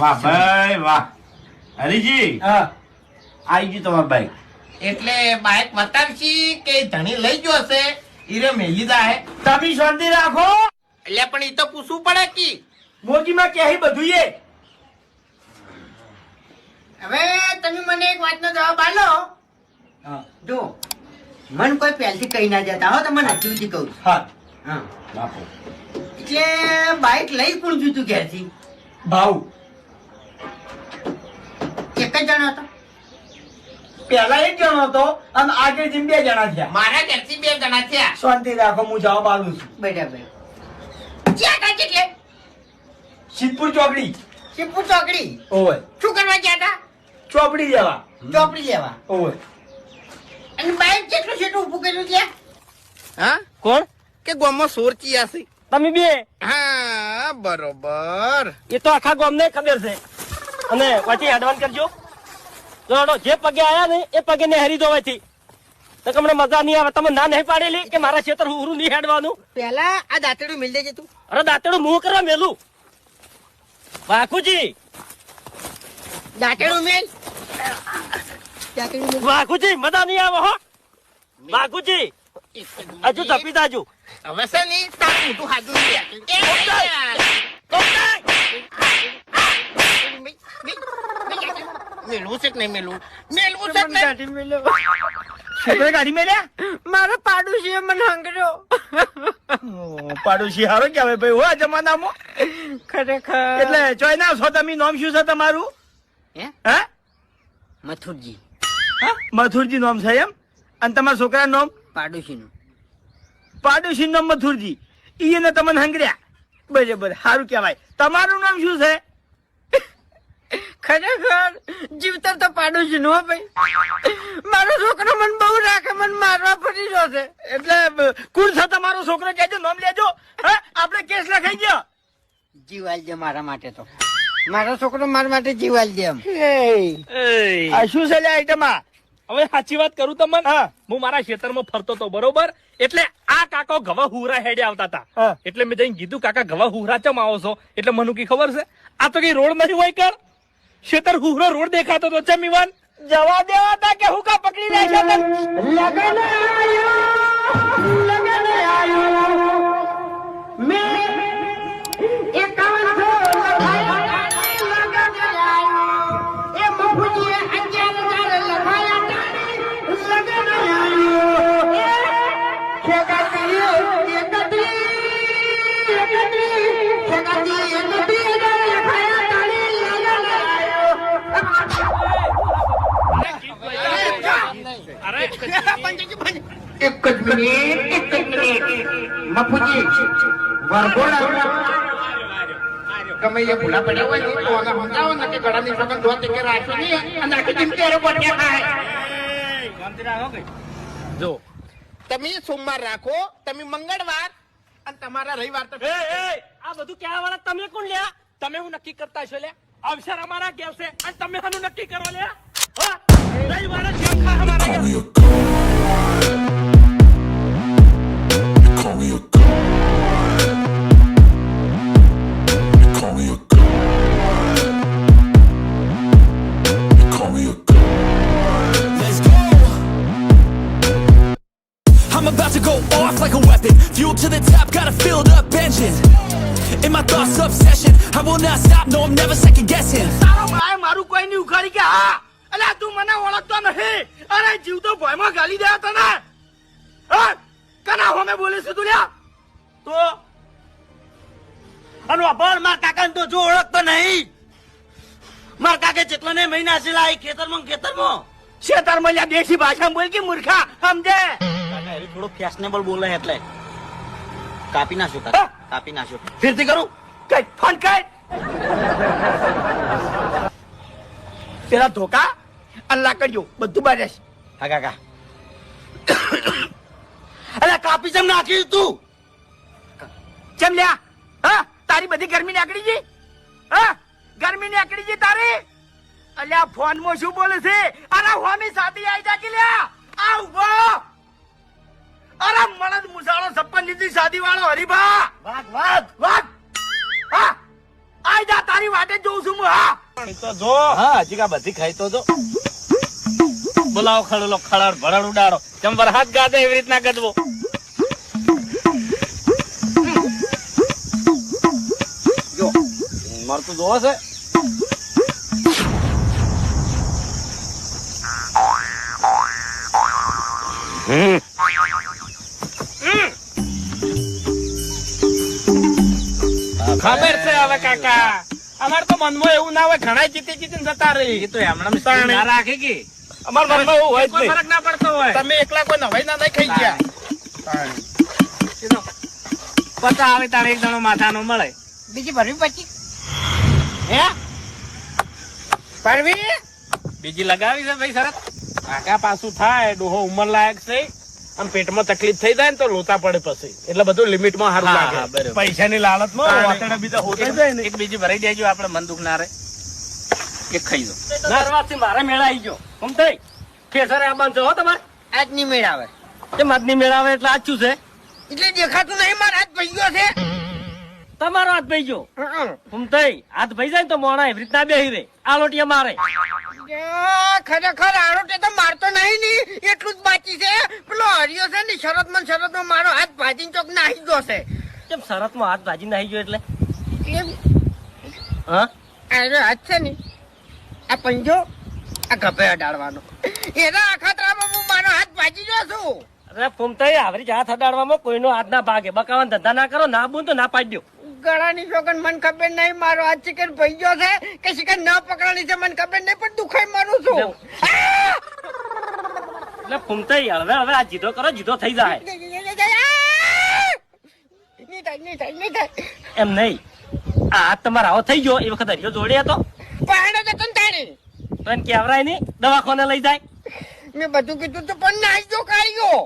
વાહ ભાઈ વાહ. હરીજી આવી ગયું તમારું બાઈક એટલે બાઈક બતાવશી કે ધણી લઈ ગયો હશે? ઈરે મેલી હે તમે શાંતિ રાખો. એટલે પણ ઈ તો પૂછવું પડે કી. મોજીમાં ક્યાંય બધું એ? હવે તમે મને એક વાતનો જવાબ આલો જો મન કોઈ પહેલથી કહી ના જતા હો તમને હજુથી કહું હા. હા. બાપુ. એટલે બાઈક લઈ પણ જતું ક્યાંથી ભાવ. એક જણા હતા. પેલા એક જણો હતો અને આગળ જઈને બે જણા થયા. મારા ઘરથી બે જણા થયા. શાંતિ રાખો હું જવાબ આલું છું. બરાબર. ક્યાં હતા કેટલે? સિદ્ધપુર ચોકડી. સિદ્ધપુર ચોકડી? ઓય. શું કરવા ગયા હતા? ચોપડી જવા ચોપડી લેવા. ઓય. અને બાઈક કેટલું છેટું ઊભું કર્યું છે હા? કોણ? કે ગોમો સોરચી આસી છે. તમે બે? હા બરોબર. એ તો આખા ગામને ખબર છે. અને પછી એડવાન્સ કરજો. જો જે પગે આયા ને એ પગે ને હરી દોવાથી તો તમને મજા નહીં આવે. તમે ના નહીં પાડેલી કે મારા ખેતર ઉરું નહીં હેડવાનું? પેલા આ દાંતડું મિલ દેજે તું. અરે દાંતડું મું કરવા મેલું. બાકુજી દાંતડું મેલ. બાકુજી મજા નહીં આવે હો. બાકુજી હજુ તપી દાજુ. હવે છે નહીં તારું મોટું હાજુ મેળવું છે કે નહીં મેળવું મેળવું છે કે નહીં? છોકરે ગાડી મેલ્યા મારો પાડોશી મને હંગર્યો ઓ, પાડોશી હારો કહેવાય ભાઈ? હો આ જમાનામાં? ખરેખર. એટલે ચોય ના છો તમે નામ શું છે તમારું? હે? હે? મથુરજી. હા? મથુરજી નામ છે એમ? અને તમારા છોકરાનું નામ? પાડોશીનું. પાડોશી નામ મથુરજી. ઈ એને તમને હંગર્યા. બરાબર સારું કહેવાય. તમારું નામ શું છે? ખરેખર જીવતર તો પાડોશી નો ભાઈ. મારો છોકરો મને બહુ રાખે મને મારવા પડી ગયો છે. એટલે કોણ છે તમારો છોકરો કહેજો નામ લેજો. હે આપણે કેસ લખાઈ ગયો. જીવાલ દે મારા માટે તો. મારો છોકરો મારા માટે જીવાલ દે એમ. આ શું છે લે આઈટમ આ? હવે સાચી વાત કરું તમને હા. હું મારા ખેતરમાં ફરતો તો બરોબર? એટલે આ કાકો ગવા હુરા હેડે આવતા હતા. એટલે મેં જઈને કીધું કાકા ગવા હુરા ચમ આવો છો? એટલે મને કી ખબર છે? આ તો કઈ રોડ નહીં હોય કર? ખેતર હુહરો રોડ દેખાતો તો ચમ ઈવાન જવા દેવા તા કે હુકા પકડી લે શેતર લગન આયો, લગન આયો. મે એકાવન છો લખાયા લગન આયો. એ મફુજીએ અગિયાર હજાર લખાયા લગન આયો. એ ખેગાતી, અરે એક જ મિનિટ. એક જ મિનિટ મફુજી વરઘોડા. ગમે એ ભૂલા પડ્યા હોય ને તો આગળ સમજાવો ને કે ગળાની સોગંદ ધોતે કે રાખો નહીં અને આખી જિંદગી હારે બોટ્યા ખાય. જો. તમે સોમવાર રાખો તમે મંગળવાર અને તમારા રવિવાર તો એ એ. આ બધું ક્યાં વાળા તમે કોણ લ્યા? તમે હું નક્કી કરતા છો લ્યા? અવસર અમારા કેવ છે અને તમે હાનું નક્કી કરો લ્યા? હા? to the top, got a filled up engine. In my thoughts, obsession. I will not stop, no, I'm never second guessing અલ્યા તું મને ઓળખતો નથી. અરે જીવ તો ભયમાં ગાલી દે તને. કના હોમે બોલે છે તું લ્યા? તો? અનુ અભણ માર કાકાને તો જો ઓળખતો નહીં. માર કાકે જેટલો ને મહિના છે લાઈ ખેતરમાં ખેતરમાં. ખેતરમાં લ્યા દેશી ભાષામાં બોલ કે મૂર્ખા સમજે? થોડો ફેશનેબલ બોલે એટલે. કાપી નાખ્યો હા? કાપી નાખ્યો. ફીરથી કરું? કઈ ફોન કઈ? પેલા ધોકા? અલ્લાહ કરજો બધું બારે છે. હા કાકા. અરે કાપી જેમ નાખી તું. ચમ લ્યા હા તારી બધી ગરમી નીકળી ગઈ? હા ગરમી નીકળી ગઈ તારી? અલ્યા ફોનમાં શું બોલે છે? અરે હોમી સાથી આવી જા કે લ્યા? આ ઊભો. અરે મળદ મુસાળો સપ્પન લીધી સાદી વાળો હરીભા. વાઘ વાત વાત હા આઈ જા તારી વાટે જ જોઉં છું હું હા. તો જો. હા હજી કા બધી ખાઈ તો જો. બોલાવો ખડેલો ખડાડ ભરણ ઉડાડો. જેમ વરસાદ ગાજે એવી રીતના ગદવો જો મારતું જોવો છે. ખબર છે હવે કાકા. અમાર તો મનમાં એવું ના હોય ઘણા જીતી જીતીને જતા રહી તો હમણાં ના રાખે કે? અમાર મનમાં એવું હોય કોઈ ફરક ના પડતો હોય. તમે એકલા કોઈ નવાઈ ના નહીં ખાઈ ગયા. પતા આવે તારે એક જણો માથાનો મળે. બીજી ભરવી પછી? હે? ભરવી? બીજી લગાવી છે ભાઈ સરસ કાકા પાછું થાય ડોહો ઉંમર લાયક છે. આમ પેટમાં તકલીફ થઈ જાય ને તો લોતા પડે પછી. એટલે બધું લિમિટમાં સારું લાગે. પૈસાની લાલચમાં બીજા હોતા જાય ને. એક બીજી ભરાઈ દેજો આપણે મન દુખ ના રહે એક ખાઈ દો નરવાથી મારા મેળા આવી ગયો. હું થઈ ખેસરે આ બાંધો હો તમારે. આજની મેળ આવે કે મદની મેળાવે? એટલે આચું છે? એટલે દેખાતું નહીં મારા હાથ ભાઈ ગયો છે. તમારો હાથ ભાઈ ગયો? હું થઈ હાથ ભાઈ જાય તો મોણા એવી રીતના બેહી રે. આ મારે. ખરેખર આડો તો મારતો નહીં ની. એટલું જ બાકી છે. પેલો હરિયો છે ને શરતમાં શરતમાં મારો હાથ ભાજી ચોક નાહી ગયો છે. કેમ શરતમાં હાથ ભાજી નાહી ગયો એટલે? એટલે હા? હાથ છે ને. આ પંજો આ ગભે અડાડવાનો એના અખાતરામાં હું મારો હાથ ભાજી ગયો છું અરે ફૂમતાઈ આવરી જ હાથ અડાડવામાં કોઈનો હાથ ના ભાગે બકાવાન ધંધા ના કરો ના બૂન તો ના પાડ્યો ગળાની શોકન મન ખબર નહીં મારો હાથ ચિકન ભાઈ ગયો છે કે ચિકન ન પકડાની છે મન ખબર નહીં પણ દુખાઈ મારું છું. એટલે ફૂમતાઈ હવે હવે આ જીધો કરો જીધો થઈ જાય નહીં થાય નહીં થાય નહીં થાય એમ નહીં આ હાથ તમારે આવો થઈ ગયો એ વખત હરિયો જોડે હતો પણ તો તને કેવરાય નહીં? દવાખાને લઈ જાય. મેં બધું કીધું તો પણ નાઈ જો કાઢ્યો